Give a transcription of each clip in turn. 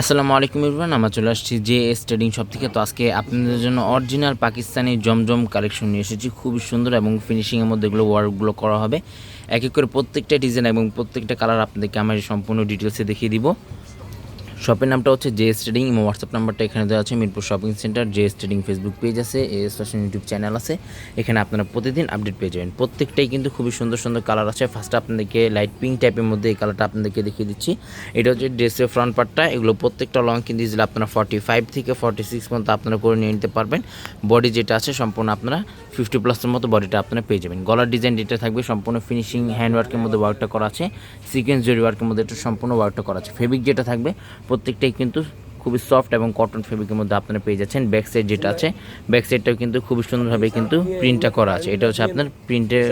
আসসালামু আলাইকুম ইরফান আমরা চলে আসছি জে এস ট্রেডিং শপ থেকে। তো আজকে আপনাদের জন্য অরিজিনাল পাকিস্তানি জমজম কালেকশন নিয়ে এসেছি। খুবই সুন্দর এবং ফিনিশিংয়ের মধ্যে এগুলো ওয়ার্কগুলো করা হবে। এক এক করে প্রত্যেকটা ডিজাইন এবং প্রত্যেকটা কালার আপনাদেরকে আমার সম্পূর্ণ ডিটেলসে দেখিয়ে দিব। শপের নামটা হচ্ছে জে ট্রেডিং এবং হোয়াটসঅ্যাপ নাম্বারটা এখানে দেওয়া আছে, Mirpur shopping centre J trading Facebook page আছে এস ফ্যাশন ইউটিউব চ্যানেল আছে, এখানে আপনারা প্রতিদিন আপডেট পেয়ে যাবেন। প্রত্যেকটাই কিন্তু খুবই সুন্দর সুন্দর কালার আছে। ফার্স্টে আপনাদেরকে লাইট পিঙ্ক টাইপের মধ্যে এই কালারটা আপনাদেরকে দেখিয়ে দিচ্ছি। এটা হচ্ছে ড্রেসের ফ্রন্ট পার্টটা এগুলো প্রত্যেকটা লং কিন্তু দিলে আপনারা ফর্টি ফাইভ থেকে ফর্টি সিক্স পর্যন্ত আপনারা করে নিয়ে নিতে পারবেন। বডি যেটা আছে, সম্পূর্ণ আপনারা ফিফটি প্লাসের মতো বডিটা আপনারা পেয়ে যাবেন। গলার ডিজাইন যেটা থাকবে, সম্পূর্ণ ফিনিশিং হ্যান্ড ওয়ার্কের মধ্যে ওয়ার্কটা করা আছে। সিকোয়েন্স জরি ওয়ার্কের মধ্যে এটা সম্পূর্ণ ওয়ার্কটা করা আছে। ফেব্রিক যেটা থাকবে প্রত্যেকটাই কিন্তু খুবই সফট এবং কটন ফেব্রিকের মধ্যে আপনারা পেয়ে যাচ্ছেন। ব্যাক সাইড যেটা আছে ব্যাক সাইডটাও কিন্তু খুবই সুন্দরভাবে কিন্তু প্রিন্টটা করা আছে। এটা হচ্ছে আপনার প্রিন্টের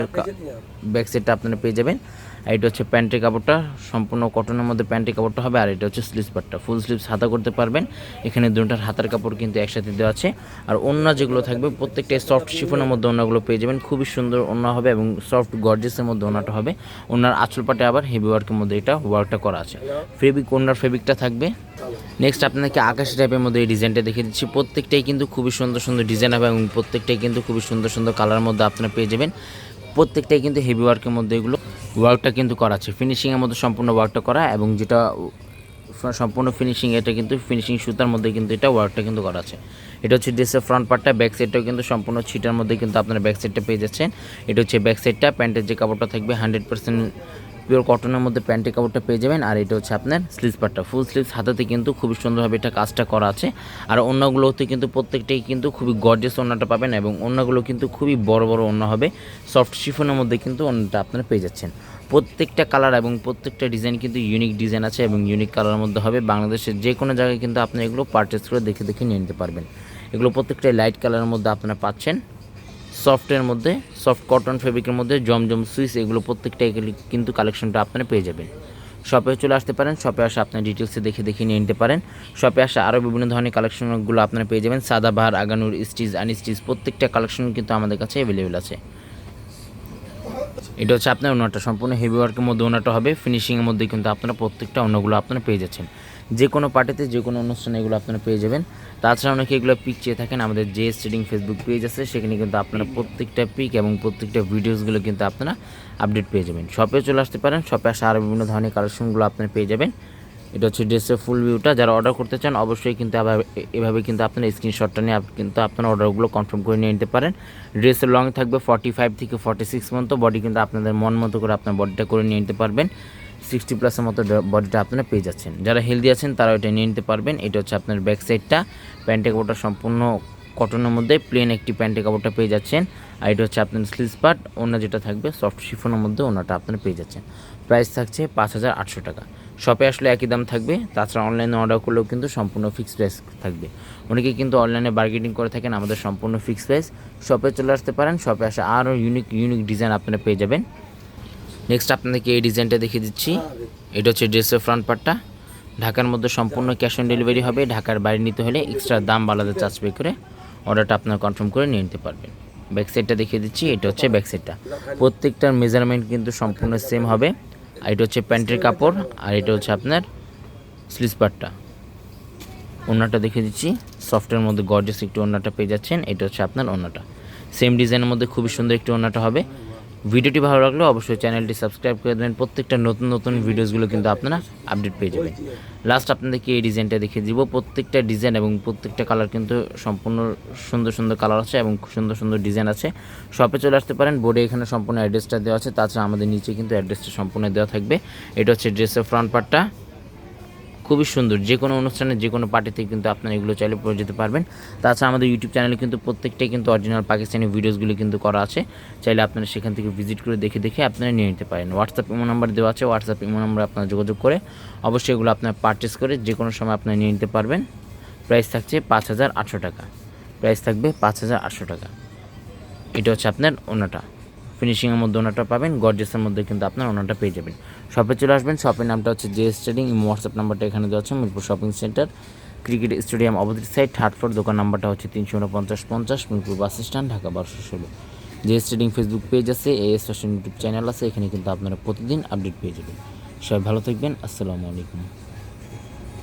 ব্যাক সাইডটা আপনারা পেয়ে যাবেন। আর এটা হচ্ছে প্যান্টের কাপড়টা, সম্পূর্ণ কটনের মধ্যে প্যান্টের কাপড়টা হবে। আর এটা হচ্ছে স্লিভস পার্টটা ফুল স্লিভস হাতা করতে পারবেন। এখানে দুটার হাতার কাপড় কিন্তু একসাথে দেওয়া আছে। আর অন্য যেগুলো থাকবে, প্রত্যেকটা সফট শিফনের মধ্যে অন্যগুলো পেয়ে যাবেন। খুবই সুন্দর অন্য হবে এবং সফট গর্জেসের মধ্যে ওনাটা হবে। ওনার আঁচল পাটে আবার হেভি ওয়ার্কের মধ্যে এটা ওয়ার্কটা করা আছে। ফেব্রিক ওনার ফেব্রিকটা থাকবে। নেক্সট আপনাকে আকাশি টাইপের মধ্যে এই ডিজাইনটা দেখিয়ে দিচ্ছি। প্রত্যেকটাই কিন্তু খুবই সুন্দর সুন্দর ডিজাইন হবে এবং প্রত্যেকটাই কিন্তু খুবই সুন্দর সুন্দর কালার মধ্যে আপনারা পেয়ে যাবেন। প্রত্যেকটাই কিন্তু হেভি ওয়ার্কের মধ্যে এগুলো ওয়ার্কটা কিন্তু করা আছে। ফিনিশিংয়ের মধ্যে সম্পূর্ণ ওয়ার্কটা করা এবং যেটা সম্পূর্ণ ফিনিশিং এটা কিন্তু ফিনিশিং সুতার মধ্যে কিন্তু এটা ওয়ার্কটা কিন্তু করা আছে। এটা হচ্ছে ড্রেসের ফ্রন্ট পার্টটা ব্যাক সাইডটাও কিন্তু সম্পূর্ণ ছিটার মধ্যে কিন্তু আপনারা ব্যাক সাইডটা পেয়ে যাচ্ছেন। এটা হচ্ছে ব্যাক সাইডটা প্যান্টের যে কাপড়টা থাকবে হান্ড্রেড পার্সেন্ট পিওর কটনের মধ্যে প্যান্টের কাপড়টা পেয়ে যাবেন। আর এটা হচ্ছে আপনার স্লিভস পার্টটা ফুল স্লিভস হাতাতে কিন্তু খুবই সুন্দরভাবে এটা কাজটা করা আছে। আর অন্যগুলোতে কিন্তু প্রত্যেকটাই কিন্তু খুবই গর্জেস অন্যটা পাবেন এবং অন্যগুলো কিন্তু খুবই বড় বড় অন্য হবে। সফট শিফনের মধ্যে কিন্তু অন্যটা আপনারা পেয়ে যাচ্ছেন। প্রত্যেকটা কালার এবং প্রত্যেকটা ডিজাইন কিন্তু ইউনিক ডিজাইন আছে এবং ইউনিক কালারের মধ্যে হবে। বাংলাদেশের যে কোনো জায়গায় কিন্তু আপনি এগুলো পারচেস করে দেখে দেখে নিয়ে নিতে পারবেন। এগুলো প্রত্যেকটাই লাইট কালারের মধ্যে আপনারা পাচ্ছেন। সফটের মধ্যে, সফট কটন ফেব্রিকের মধ্যে, জমজম সুইচ এগুলো প্রত্যেকটাই কিন্তু কালেকশনটা আপনারা পেয়ে যাবেন। শপে চলে আসতে পারেন শপে আসা আপনার ডিটেলসে দেখে দেখে নিয়ে নিতে পারেন। শপে আসা আরও বিভিন্ন ধরনের কালেকশনগুলো আপনারা পেয়ে যাবেন। সাদাবাহার আগানুর স্টিচ আনস্টিচ প্রত্যেকটা কালেকশন কিন্তু আমাদের কাছে অ্যাভেলেবেল আছে। এটা হচ্ছে আপনার ওনাটা সম্পূর্ণ হেভি ওয়ার্কের মধ্যে ওনাটা হবে। ফিনিশিংয়ের মধ্যে কিন্তু আপনারা প্রত্যেকটা অন্যগুলো আপনারা পেয়ে যাচ্ছেন। যে কোনো পার্টিতে, যে কোনো অনুষ্ঠানে এগুলো আপনারা পেয়ে যাবেন। তাছাড়া অনেকে এগুলো পিক চেয়ে থাকেন। আমাদের যে স্টেডিং ফেসবুক পেজ আছে। সেখানে কিন্তু আপনারা প্রত্যেকটা পিক এবং প্রত্যেকটা ভিডিওসগুলো কিন্তু আপনারা আপডেট পেয়ে যাবেন। শপে চলে আসতে পারেন। শপে আসা আরও বিভিন্ন ধরনের কালেকশনগুলো আপনারা পেয়ে যাবেন। এটা হচ্ছে ড্রেসের ফুল ভিউটা যারা অর্ডার করতে চান, অবশ্যই কিন্তু আবার এভাবে কিন্তু আপনার স্ক্রিনশটটা নিয়ে কিন্তু আপনার অর্ডারগুলো কনফার্ম করে নিয়ে নিতে পারেন। ড্রেসের লং থাকবে ফর্টি ফাইভ থেকে ফর্টি সিক্স মতো বডি কিন্তু আপনাদের মন মতো করে আপনার বডিটা করে নিয়ে নিতে পারবেন। সিক্সটি প্লাসের মতো বডিটা আপনারা পেয়ে যাচ্ছেন। যারা হেলদি আছেন তারা এটা নিয়ে নিতে পারবেন। এটা হচ্ছে আপনার ব্যাক সাইডটা প্যান্টের কাপড়টা সম্পূর্ণ কটনের মধ্যে প্লেন একটি প্যান্টের কাপড়টা পেয়ে যাচ্ছেন। আর এটা হচ্ছে আপনার স্লিভস পার্ট অন্য যেটা থাকবে সফট শিফনের মধ্যে ওনাটা আপনারা পেয়ে যাচ্ছেন। প্রাইস থাকছে পাঁচ হাজার আটশো টাকা। শপে আসলে একই দাম থাকবে। তাছাড়া অনলাইনে অর্ডার করলেও কিন্তু সম্পূর্ণ ফিক্সড প্রাইস থাকবে। অনেকে কিন্তু অনলাইনে বার্গেনিং করে থাকেন, আমাদের সম্পূর্ণ ফিক্সড প্রাইস শপে চলে আসতে পারেন শপে আসে আরও ইউনিক ইউনিক ডিজাইন আপনারা পেয়ে যাবেন। নেক্সট আপনাদেরকে এই ডিজাইনটা দেখিয়ে দিচ্ছি। এটা হচ্ছে ড্রেসের ফ্রন্ট পার্টটা ঢাকার মধ্যে সম্পূর্ণ ক্যাশ অন ডেলিভারি হবে। ঢাকার বাইরে নিতে হলে এক্সট্রা দাম আলাদা চার্জ পে করে অর্ডারটা আপনারা কনফার্ম করে নিয়ে নিতে পারবেন। ব্যাক সাইডটা দেখিয়ে দিচ্ছি, এটা হচ্ছে ব্যাক সাইডটা প্রত্যেকটার মেজারমেন্ট কিন্তু সম্পূর্ণ সেম হবে। আর এটা হচ্ছে প্যান্টের কাপড়, আর এটা হচ্ছে আপনার স্লিসপারটা পার্টটা ওনাটা দেখে দিচ্ছি। সফটের মধ্যে গর্জেস একটু ওনাটা পেয়ে যাচ্ছেন। এটা হচ্ছে আপনার ওনাটা সেম ডিজাইনের মধ্যে খুবই সুন্দর একটি ওনাটা হবে। ভিডিওটি ভালো লাগলে অবশ্যই চ্যানেলটি সাবস্ক্রাইব করে দেবেন। প্রত্যেকটা নতুন নতুন ভিডিওসগুলো কিন্তু আপনারা আপডেট পেয়ে যাবেন। লাস্ট আপনাদেরকে এই ডিজাইনটা দেখিয়ে দিব। প্রত্যেকটা ডিজাইন এবং প্রত্যেকটা কালার কিন্তু সম্পূর্ণ সুন্দর সুন্দর কালার আছে এবং সুন্দর সুন্দর ডিজাইন আছে। শপে চলে আসতে পারেন। বোর্ডে এখানে সম্পূর্ণ অ্যাড্রেসটা দেওয়া আছে। তাছাড়া আমাদের নিচে কিন্তু অ্যাড্রেসটা সম্পূর্ণ দেওয়া থাকবে। এটা হচ্ছে ড্রেসের ফ্রন্ট পার্টটা খুবই সুন্দর। যে কোনো অনুষ্ঠানে যে কোনো পার্টিতে কিন্তু আপনারা এগুলো চাইলে পড়ে যেতে পারবেন। তাছাড়া আমাদের ইউটিউব চ্যানেলে কিন্তু প্রত্যেকটাই কিন্তু অরিজিনাল পাকিস্তানি ভিডিওসগুলো কিন্তু করা আছে। চাইলে আপনারা সেখান থেকে ভিজিট করে দেখে দেখে আপনারা নিয়ে নিতে পারেন। হোয়াটসঅ্যাপ ইমো নাম্বার দেওয়া আছে। হোয়াটসঅ্যাপ ইমো নাম্বার আপনারা যোগাযোগ করে অবশ্যই এগুলো আপনারা পারচেস করে যে কোনো সময় আপনারা নিয়ে নিতে পারবেন। প্রাইস থাকছে পাঁচ হাজার আটশো টাকা। প্রাইস থাকবে পাঁচ হাজার আটশো টাকা। এটা হচ্ছে আপনার ওনাটা। ফিনিশিংয়ের মধ্যে ওনাটা পাবেন গর্জেসের মধ্যে কিন্তু আপনার ওনাটা পেয়ে যাবেন। শপে চলে আসবেন শপের নামটা হচ্ছে জে স্টেডিং হোয়াটসঅ্যাপ নাম্বারটা এখানে দেওয়া আছে, Mirpur shopping centre cricket stadium opposite side third floor দোকান নাম্বারটা হচ্ছে তিনশো উনপঞ্চাশ পঞ্চাশ, মিরপুর বাস স্ট্যান্ড ঢাকা বারোশো ষোলো জে স্টেডিং ফেসবুক পেজ আছে A S fashion YouTube channel আছে, এখানে কিন্তু আপনারা প্রতিদিন আপডেট পেয়ে যাবেন। সবাই ভালো থাকবেন, আসসালামু আলাইকুম।